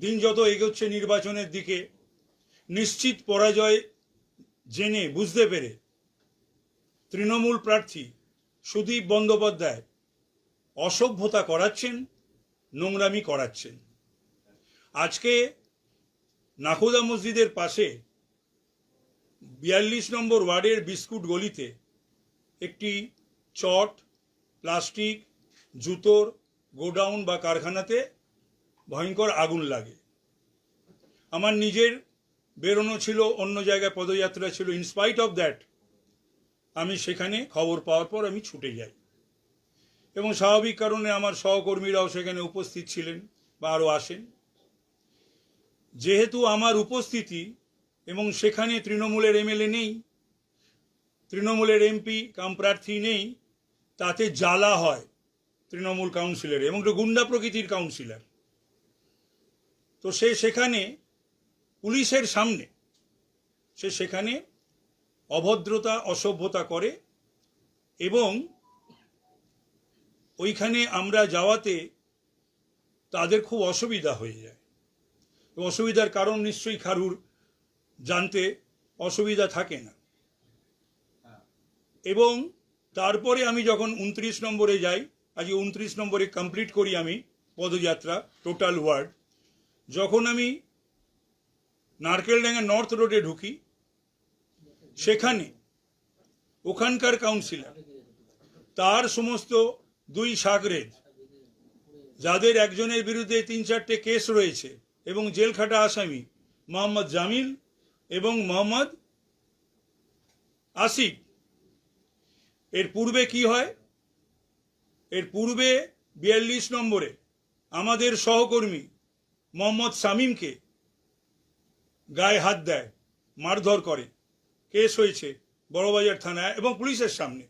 দিন যত এগোচ্ছে নির্বাচনের দিকে, নিশ্চিত পরাজয় জেনে বুঝতে পেরে তৃণমূল প্রার্থী সুদীপ বন্দ্যোপাধ্যায় অসভ্যতা করাচ্ছেন, নোংরামি করাচ্ছেন। আজকে নাখোদা মসজিদের পাশে বিয়াল্লিশ নম্বর ওয়ার্ডের বিস্কুট গলিতে একটি চট, প্লাস্টিক, জুতোর গোডাউন বা কারখানাতে ভয়ঙ্কর আগুন লাগে। আমার নিজের বেরোনো ছিল, অন্য জায়গায় পদযাত্রা ছিল। ইনস্পাইট অফ দ্যাট আমি সেখানে খবর পাওয়ার পর আমি ছুটে যাই। এবং স্বাভাবিক কারণে আমার সহকর্মীরাও সেখানে উপস্থিত ছিলেন বা আরও আসেন। যেহেতু আমার উপস্থিতি এবং সেখানে তৃণমূলের এমএলএ নেই, তৃণমূলের এমপি, কাম প্রার্থী নেই, তাতে জ্বালা হয় তৃণমূল কাউন্সিলর। এবং একটু গুন্ডা প্রকৃতির কাউন্সিলর। তো সে সেখানে পুলিশের সামনে, সে সেখানে অভদ্রতা, অসভ্যতা করে এবং ওইখানে আমরা যাওয়াতে তাদের খুব অসুবিধা হয়ে যায়। অসুবিধার কারণ নিশ্চয়ই খারুর জানতে অসুবিধা থাকে না। এবং তারপরে আমি যখন উনত্রিশ নম্বরে যাই, আজকে উনত্রিশ নম্বরে কমপ্লিট করি আমি পদযাত্রা, টোটাল ওয়ার্ড যখন আমি নারকেলডাঙ্গা নর্থ রোডে ঢুকি, সেখানে ওখানকার কাউন্সিলর তার সমস্ত দুই সাগরেদ যাদের একজনের বিরুদ্ধে তিন চারটে কেস রয়েছে, এবং জেলখাটা আসামি মোহাম্মদ জামিল এবং মোহাম্মদ আসিফ। এর পূর্বে কি হয়? এর পূর্বে বিয়াল্লিশ নম্বরে আমাদের সহকর্মী মোহাম্মদ শামীমকে গায়ে হাত দেয়, মারধর করে। কেস হয়েছে বড়বাজার থানায় এবং পুলিশের সামনে।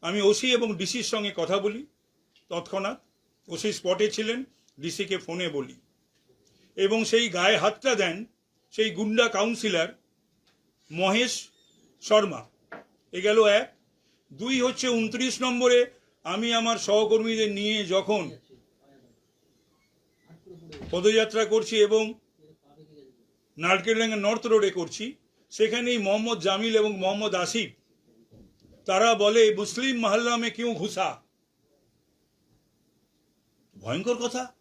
আমি ওসি এবং ডিসির সঙ্গে কথা বলি, তৎক্ষণাৎ ওসি স্পটে ছিলেন, ডিসিকে ফোনে বলি। এবং সেই গায়ে হাতটা দেন সেই গুন্ডা কাউন্সিলর মহেশ শর্মা। এ গেল এক। দুই হচ্ছে উনত্রিশ নম্বরে আমি আমার সহকর্মীদের নিয়ে যখন পদযাত্রা করছি এবং নারকেলডাঙ্গা নর্থ রোডে করছি। সেখানেই মোহাম্মদ জামিল এবং মোহাম্মদ আসিফ, তারা বলে, মুসলিম মহল্লা কেউ ঘুষা? ভয়ঙ্কর কথা।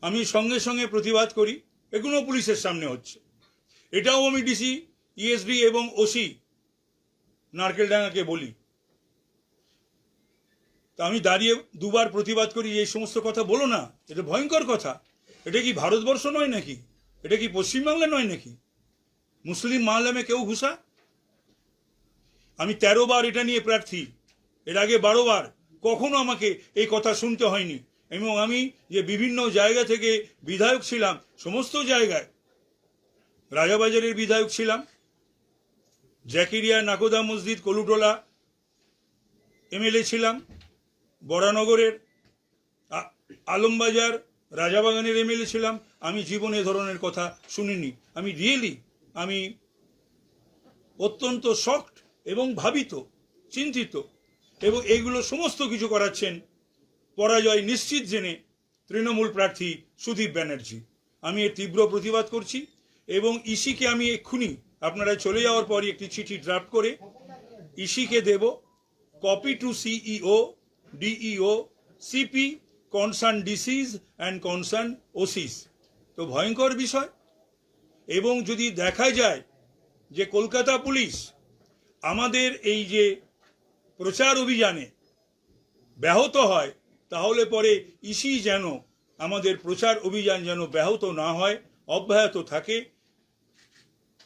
আমি সঙ্গে সঙ্গে প্রতিবাদ করি। এগুলো পুলিশের সামনে হচ্ছে। এটাও আমি ডিসি ইএসডি এবং ওসি নারকেলডাঙ্গাকে বলি। তা আমি দাঁড়িয়ে দুবার প্রতিবাদ করি, এই সমস্ত কথা বলো না। এটা ভয়ঙ্কর কথা। এটা কি ভারতবর্ষ নয় নাকি? এটা কি পশ্চিমবাংলা নয় নাকি? মুসলিম মাহলামে কেউ ঘুষা? আমি তেরো বার এটা নিয়ে প্রার্থী। এর আগে বারো বার। কখনো আমাকে এই কথা শুনতে হয়নি। এবং আমি যে বিভিন্ন জায়গা থেকে বিধায়ক ছিলাম, সমস্ত জায়গায় রাজাবাজারের বিধায়ক ছিলাম। জ্যাকিরিয়া নাকোদা মসজিদ, কলুটোলা এমএলএ ছিলাম। বরানগরের আলমবাজার রাজাবাগানের এমএলএ ছিলাম, আমি জীবনে ধরনের কথা শুনিনি। আমি রিয়েলি আমি অত্যন্ত শক্ট এবং ভাবিত, চিন্তিত, এবং এইগুলো সমস্ত কিছু করাচ্ছেন পরাজয় নিশ্চিত জেনে তৃণমূল প্রার্থী সুদীপ ব্যানার্জি। আমি এর তীব্র প্রতিবাদ করছি এবং ইসিকে আমি এক্ষুনি, আপনারা চলে যাওয়ার পরই একটি চিঠি ড্রাফট করে ইসিকে দেব। Copy to CEO, DEO, CP concern DCs and concern OCs তো ভয়ঙ্কর বিষয়। এবং যদি দেখা যায় যে কলকাতা পুলিশ আমাদের এই যে প্রচার অভিযানে ব্যাহত হয়, তাহলে পরে ইসি যেন আমাদের প্রচার অভিযান যেন ব্যাহত না হয়, অব্যাহত থাকে।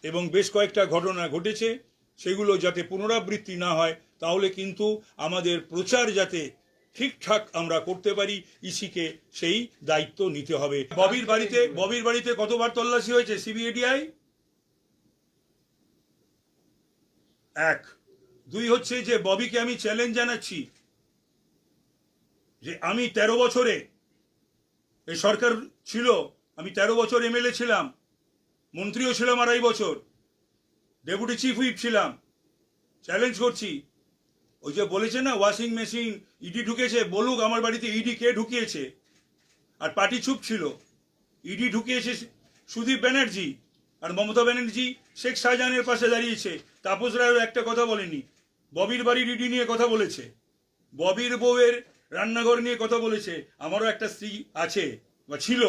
এবং বেশ কয়েকটা ঘটনা ঘটেছে, সেগুলো যাতে পুনরাবৃত্তি না হয়, তাহলে কিন্তু আমাদের প্রচার যাতে ঠিকঠাক আমরা করতে পারি, ইসিকে সেই দায়িত্ব নিতে হবে। ববির বাড়িতে ববির বাড়িতে কতবার তল্লাশি হয়েছে সিবিআইডিআই এক। দুই হচ্ছে যে, ববিকে আমি চ্যালেঞ্জ জানাচ্ছি যে, আমি তেরো বছরে এই সরকার ছিল, আমি তেরো বছর এমএলএ ছিলাম, মন্ত্রীও ছিলাম আড়াই বছর ডেপুটি চিফ হুইপ ছিলাম চ্যালেঞ্জ করছি। ওই যে বলেছে না ওয়াশিং মেশিন ইডি ঢুকেছে, বলুক আমার বাড়িতে ইডি কে ঢুকিয়েছে। আর পার্টি চুপ ছিল। ইডি ঢুকিয়েছে সুদীপ ব্যানার্জি আর মমতা ব্যানার্জি, শেখ শাহজাহানের পাশে দাঁড়িয়েছে। তাপস রায়ও একটা কথা বলেনি। ববির বাড়ির ইডি নিয়ে কথা বলেছে। ববির বউয়ের রান্নাঘর নিয়ে কথা বলেছে। আমারও একটা স্ত্রী আছে, বা ছিল।